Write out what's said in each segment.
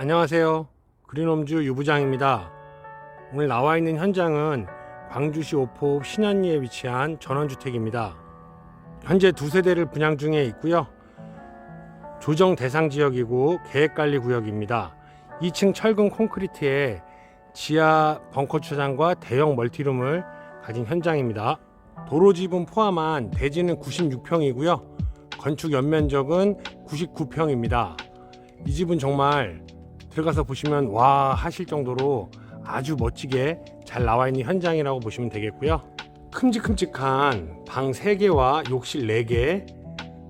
안녕하세요. 그린홈즈 유부장입니다. 오늘 나와 있는 현장은 광주시 오포읍 신현리에 위치한 전원주택입니다. 현재 두 세대를 분양 중에 있고요. 조정 대상 지역이고 계획관리 구역입니다. 2층 철근 콘크리트에 지하 벙커 주차장과 대형 멀티룸을 가진 현장입니다. 도로 지분 포함한 대지는 96평이고요. 건축 연면적은 99평입니다. 이 집은 정말 들어가서 보시면 와 하실 정도로 아주 멋지게 잘 나와 있는 현장이라고 보시면 되겠고요. 큼직큼직한 방 3개와 욕실 4개,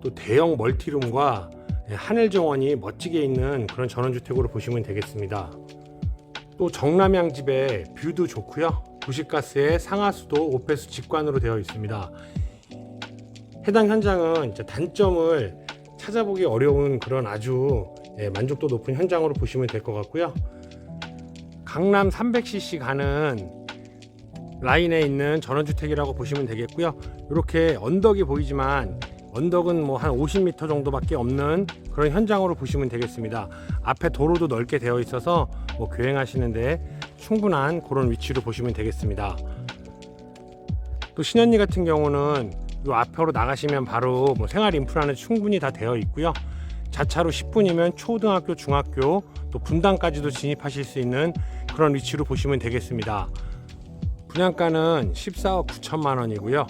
또 대형 멀티룸과 하늘 정원이 멋지게 있는 그런 전원주택으로 보시면 되겠습니다. 또 정남향 집에 뷰도 좋고요. 도시가스에 상하수도 오페수 직관으로 되어 있습니다. 해당 현장은 단점을 찾아보기 어려운 그런 아주 예, 만족도 높은 현장으로 보시면 될 것 같고요. 강남 300cc 가는 라인에 있는 전원주택이라고 보시면 되겠고요. 이렇게 언덕이 보이지만 언덕은 뭐 한 50m 정도밖에 없는 그런 현장으로 보시면 되겠습니다. 앞에 도로도 넓게 되어 있어서 뭐 교행하시는데 충분한 그런 위치로 보시면 되겠습니다. 또 신현리 같은 경우는 이 앞으로 나가시면 바로 뭐 생활 인프라는 충분히 다 되어 있고요. 자차로 10분이면 초등학교, 중학교, 또 분당까지도 진입하실 수 있는 그런 위치로 보시면 되겠습니다. 분양가는 14억 9천만 원이고요.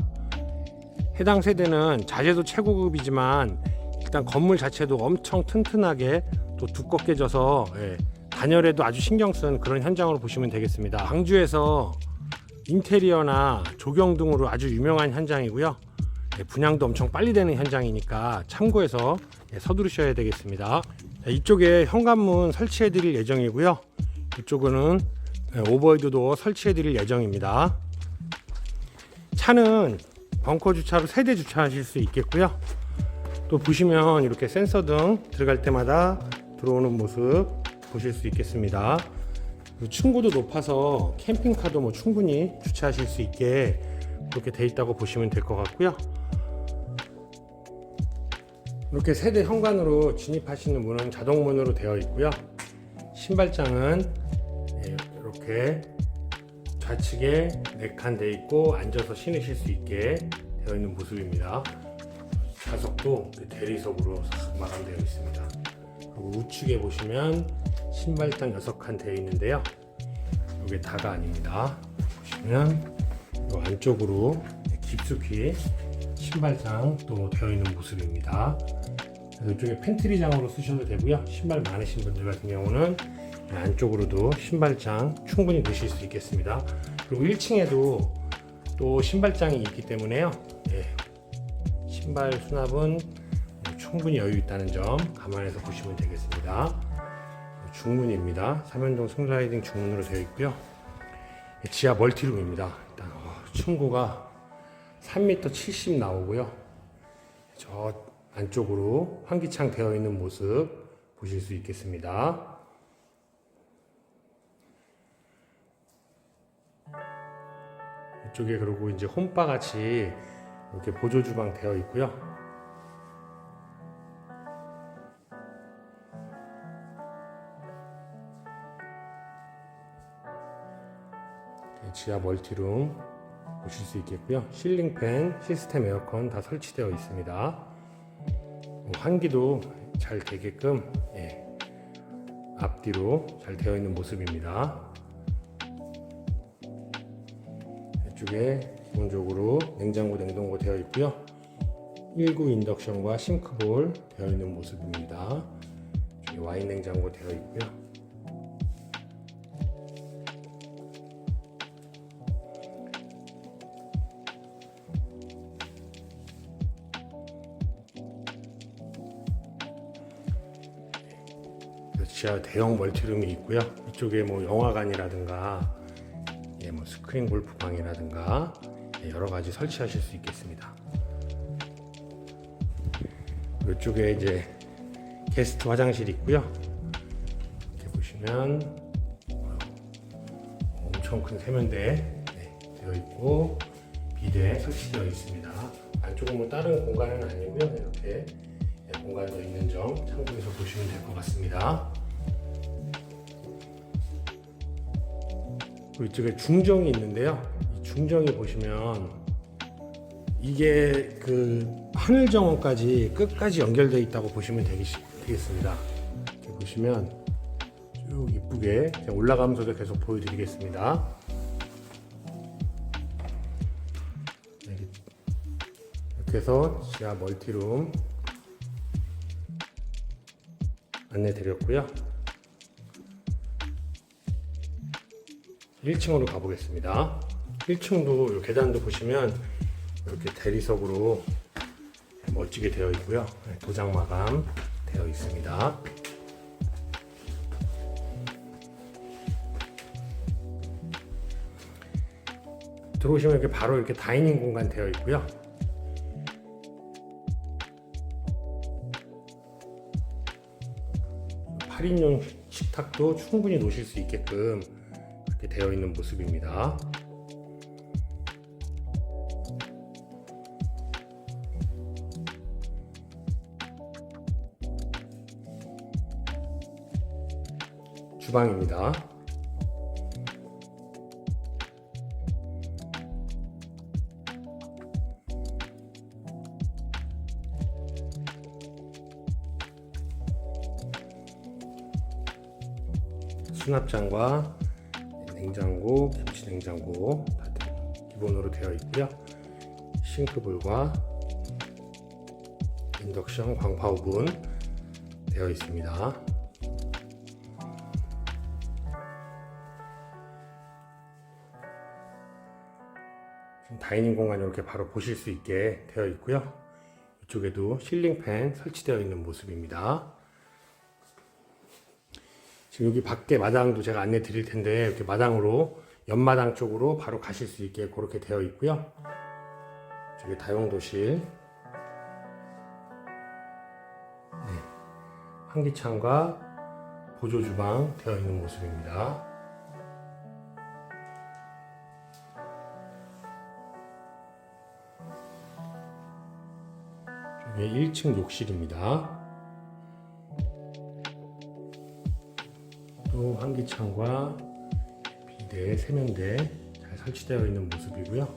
해당 세대는 자재도 최고급이지만 일단 건물 자체도 엄청 튼튼하게 또 두껍게 져서 예, 단열에도 아주 신경 쓴 그런 현장으로 보시면 되겠습니다. 광주에서 인테리어나 조경 등으로 아주 유명한 현장이고요. 예, 분양도 엄청 빨리 되는 현장이니까 참고해서 예, 서두르셔야 되겠습니다. 자, 이쪽에 현관문 설치해 드릴 예정이고요. 이쪽은 예, 오버헤드도 설치해 드릴 예정입니다. 차는 벙커 주차로 세대 주차하실 수 있겠고요. 또 보시면 이렇게 센서 등 들어갈 때마다 들어오는 모습 보실 수 있겠습니다. 그리고 층고도 높아서 캠핑카도 뭐 충분히 주차하실 수 있게 그렇게 돼 있다고 보시면 될 것 같고요. 이렇게 세대 현관으로 진입하시는 문은 자동문으로 되어 있고요. 신발장은 예, 이렇게 좌측에 네칸 돼 있고 앉아서 신으실 수 있게 되어 있는 모습입니다. 좌석도 대리석으로 싹 마감되어 있습니다. 그리고 우측에 보시면 신발장 6칸 되어 있는데요. 이게 다가 아닙니다. 보시면 이 안쪽으로 깊숙이 신발장 또 되어 있는 모습입니다. 이쪽에 팬트리장으로 쓰셔도 되고요. 신발 많으신 분들 같은 경우는 안쪽으로도 신발장 충분히 넣으실 수 있겠습니다. 그리고 1층에도 또 신발장이 있기 때문에요. 예, 신발 수납은 충분히 여유 있다는 점 감안해서 보시면 되겠습니다. 중문입니다. 삼연동 승라이딩 중문으로 되어 있고요. 지하 멀티룸입니다. 일단 어, 층고가 3m 70 나오고요. 저 안쪽으로 환기창 되어 있는 모습 보실 수 있겠습니다. 이쪽에 그리고 이제 홈바 같이 이렇게 보조 주방 되어 있고요. 지하 멀티룸 보실 수 있겠고요. 실링팬, 시스템 에어컨 다 설치되어 있습니다. 환기도 잘 되게끔 예, 앞뒤로 잘 되어 있는 모습입니다. 이쪽에 기본적으로 냉장고, 냉동고 되어 있고요. 19 인덕션과 싱크볼 되어 있는 모습입니다. 와인 냉장고 되어 있고요. 지하 대형 멀티룸이 있고요. 이쪽에 뭐 영화관이라든가 예, 뭐 스크린 골프방이라든가 예, 여러 가지 설치하실 수 있겠습니다. 이쪽에 이제 게스트 화장실 있고요. 이렇게 보시면 어, 엄청 큰 세면대 네, 되어 있고 비대 설치되어 있습니다. 안쪽은 뭐 다른 공간은 아니고요. 이렇게 예, 공간도 있는 점 참고해서 보시면 될 것 같습니다. 이쪽에 중정이 있는데요. 이 중정이 보시면 이게 그 하늘 정원까지 끝까지 연결되어 있다고 보시면 되겠, 되겠습니다. 이렇게 보시면 쭉 이쁘게 올라가면서도 계속 보여드리겠습니다. 네, 이렇게 해서 지하 멀티룸 안내 드렸고요. 1층으로 가보겠습니다. 1층도 계단도 보시면 이렇게 대리석으로 멋지게 되어 있고요. 네, 도장 마감 되어 있습니다. 들어오시면 이렇게 바로 이렇게 다이닝 공간 되어 있고요. 팔인용 식탁도 충분히 놓으실 수 있게끔 이렇게 되어 있는 모습입니다. 주방입니다. 수납장과 냉장고, 김치 냉장고 다 기본으로 되어 있고요. 싱크볼과 인덕션 광파 오븐 되어 있습니다. 다이닝 공간 이렇게 바로 보실 수 있게 되어 있고요. 이쪽에도 실링팬 설치되어 있는 모습입니다. 지금 여기 밖에 마당도 제가 안내 드릴 텐데 이렇게 마당으로 옆마당 쪽으로 바로 가실 수 있게 그렇게 되어 있고요. 저기 다용도실, 네, 환기창과 보조 주방 되어 있는 모습입니다. 저기 1층 욕실입니다. 또 환기창과 비대, 세면대 잘 설치되어 있는 모습이고요.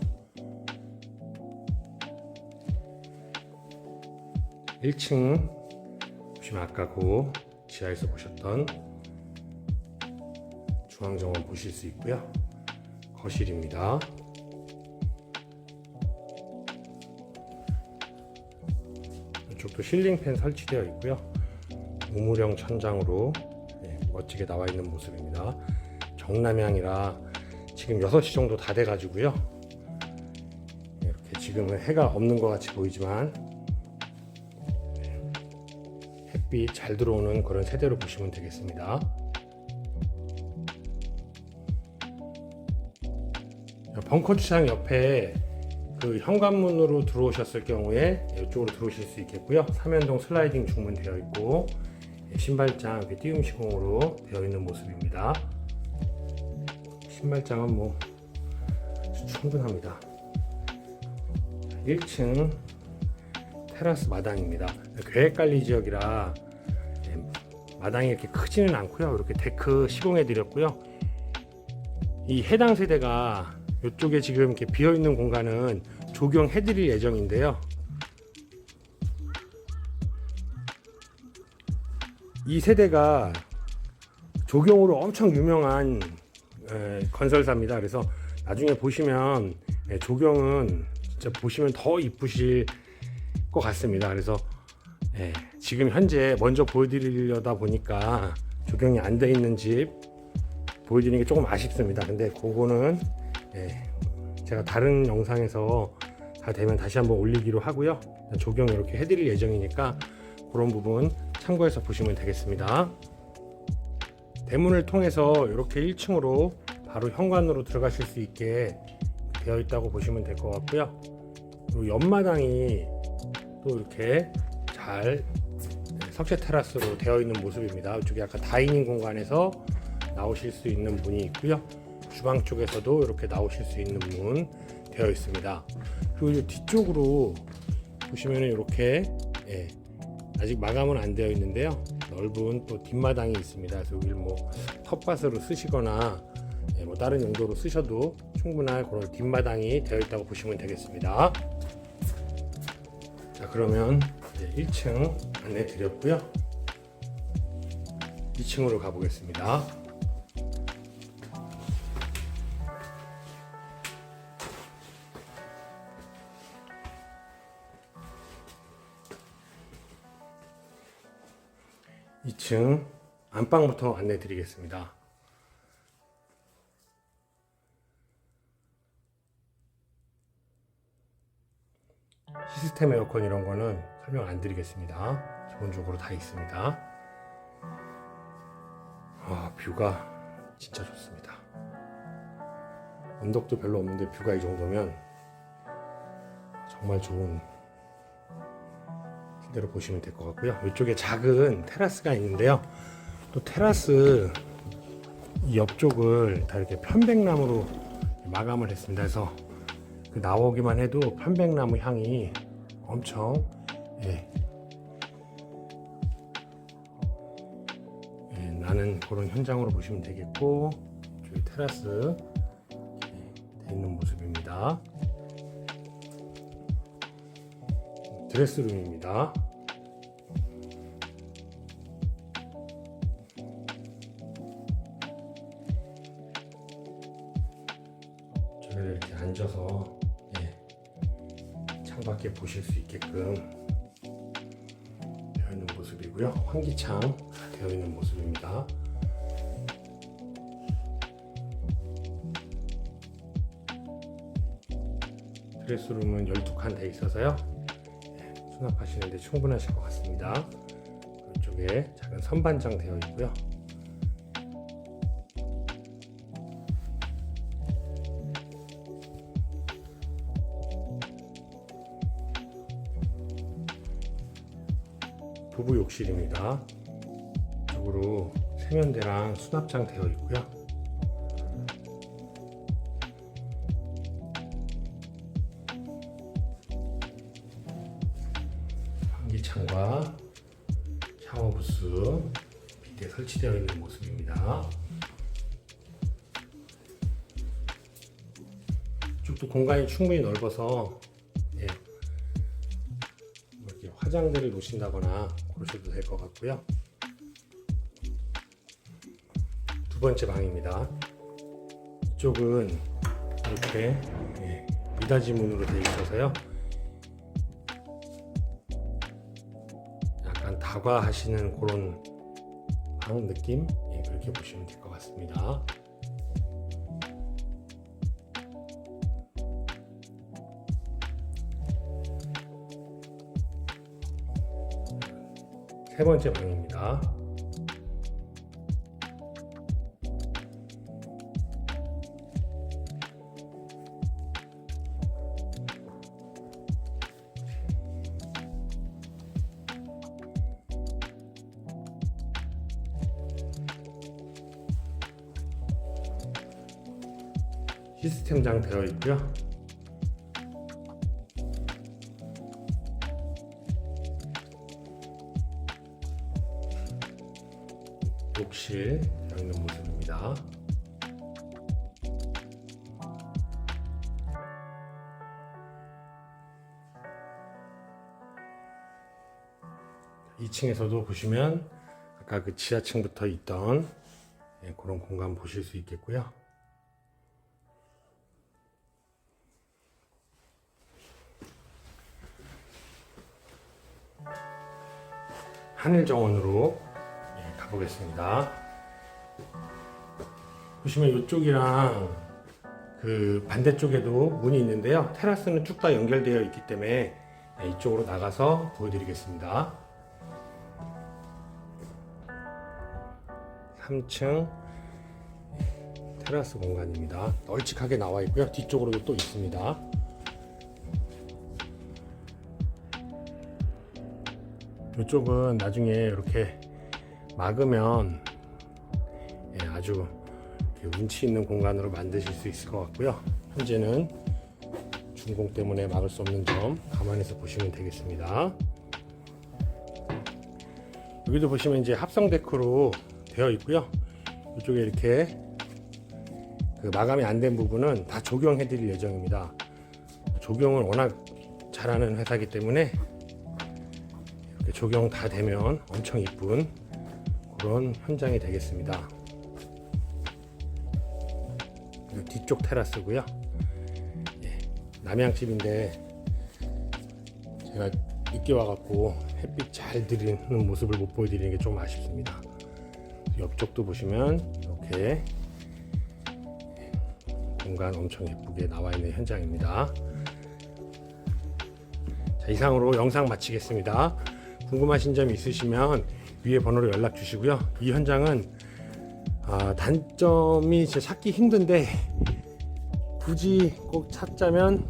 1층 보시면 아까 그 지하에서 보셨던 중앙정원 보실 수 있고요. 거실입니다. 이쪽도 실링팬 설치되어 있고요. 우물형 천장으로 네, 멋지게 나와 있는 모습입니다. 정남향이라 지금 6시 정도 다 돼가지고요. 네, 이렇게 지금은 해가 없는 것 같이 보이지만 네, 햇빛 잘 들어오는 그런 세대로 보시면 되겠습니다. 벙커 주차장 옆에 그 현관문으로 들어오셨을 경우에 이쪽으로 들어오실 수 있겠고요. 삼연동 슬라이딩 중문 되어 있고 신발장 이렇게 띄움 시공으로 되어 있는 모습입니다. 신발장은 뭐 충분합니다. 1층 테라스 마당입니다. 계획 관리 지역이라 예, 마당이 이렇게 크지는 않고요. 이렇게 데크 시공해 드렸고요. 이 해당 세대가 이쪽에 지금 이렇게 비어 있는 공간은 조경해 드릴 예정인데요. 이 세대가 조경으로 엄청 유명한 에, 건설사입니다. 그래서 나중에 보시면 에, 조경은 진짜 보시면 더 이쁘실 것 같습니다. 그래서 에, 지금 현재 먼저 보여드리려다 보니까 조경이 안 돼 있는 집 보여드리는 게 조금 아쉽습니다. 근데 그거는 에, 제가 다른 영상에서 다 되면 다시 한번 올리기로 하고요. 조경 이렇게 해드릴 예정이니까 그런 부분 참고해서 보시면 되겠습니다. 대문을 통해서 이렇게 1층으로 바로 현관으로 들어가실 수 있게 되어 있다고 보시면 될 것 같고요. 그리고 옆마당이 또 이렇게 잘 석쇠 테라스로 되어 있는 모습입니다. 이쪽에 아까 다이닝 공간에서 나오실 수 있는 문이 있고요. 주방 쪽에서도 이렇게 나오실 수 있는 문 되어 있습니다. 그리고 뒤쪽으로 보시면은 이렇게 예, 아직 마감은 안 되어 있는데요. 넓은 또 뒷마당이 있습니다. 여기를 뭐 텃밭으로 쓰시거나 예, 뭐 다른 용도로 쓰셔도 충분할 그런 뒷마당이 되어 있다고 보시면 되겠습니다. 자 그러면 이제 1층 안내 드렸고요. 2층으로 가보겠습니다. 이층 안방부터 안내 드리겠습니다. 시스템 에어컨 이런 거는 설명 안 드리겠습니다. 기본적으로 다 있습니다. 아, 뷰가 진짜 좋습니다. 언덕도 별로 없는데 뷰가 이 정도면 정말 좋은 대로 보시면 될 것 같고요. 이쪽에 작은 테라스가 있는데요. 또 테라스 이 옆쪽을 다 이렇게 편백나무로 마감을 했습니다. 그래서 그 나오기만 해도 편백나무 향이 엄청 예, 예, 나는 그런 현장으로 보시면 되겠고 저기 테라스 예, 돼 있는 모습입니다. 드레스룸입니다. 저를 이렇게 앉아서 예, 창밖에 보실 수 있게끔 되어 있는 모습이고요. 환기창 되어 있는 모습입니다. 드레스룸은 12칸 돼 있어서요. 예, 수납하시는데 충분하실 것 같습니다. 이쪽에 작은 선반장 되어 있고요. 부부 욕실입니다. 이쪽으로 세면대랑 수납장 되어 있고요. 공간이 충분히 넓어서 예, 뭐 이렇게 화장대를 놓으신다거나 그러셔도 될 것 같고요. 두 번째 방입니다. 이쪽은 이렇게 예, 미닫이 문으로 되어 있어서요. 약간 다과하시는 그런 방 느낌 예, 그렇게 보시면 될 것 같습니다. 세 번째 방입니다. 시스템장 되어 있고요. 욕실 있는 모습입니다. 이층에서도 보시면 아까 그 지하층부터 있던 예, 그런 공간 보실 수 있겠고요. 하늘 정원으로 보겠습니다. 보시면 이쪽이랑 그 반대쪽에도 문이 있는데요. 테라스는 쭉 다 연결되어 있기 때문에 예, 이쪽으로 나가서 보여드리겠습니다. 3층 테라스 공간입니다. 널찍하게 나와 있고요. 뒤쪽으로도 또 있습니다. 이쪽은 나중에 이렇게 막으면 예, 아주 운치 있는 공간으로 만드실 수 있을 것 같고요. 현재는 준공 때문에 막을 수 없는 점 감안해서 보시면 되겠습니다. 여기도 보시면 이제 합성 데크로 되어 있고요. 이쪽에 이렇게 그 마감이 안 된 부분은 다 조경해 드릴 예정입니다. 조경을 워낙 잘하는 회사이기 때문에 이렇게 조경 다 되면 엄청 이쁜 그런 현장이 되겠습니다. 뒤쪽 테라스고요. 예, 남양집인데 제가 늦게 와갖고 햇빛 잘 들이는 모습을 못 보여드리는 게 좀 아쉽습니다. 옆쪽도 보시면 이렇게 공간 엄청 예쁘게 나와 있는 현장입니다. 자, 이상으로 영상 마치겠습니다. 궁금하신 점 있으시면 위에 번호로 연락 주시고요. 이 현장은 아, 단점이 진짜 찾기 힘든데 굳이 꼭 찾자면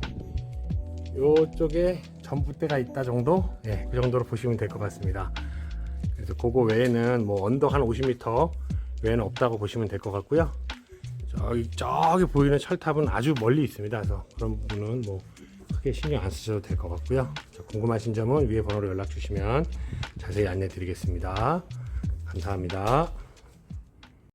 요쪽에 전봇대가 있다 정도? 예, 그 정도로 보시면 될 것 같습니다. 그래서 그거 외에는 뭐 언덕 한 50m 외에는 없다고 보시면 될 것 같고요. 저기 저기 보이는 철탑은 아주 멀리 있습니다. 그래서 그런 부분은 뭐 크게 신경 안 쓰셔도 될 것 같고요. 자, 궁금하신 점은 위에 번호로 연락 주시면 자세히 안내 드리겠습니다. 감사합니다.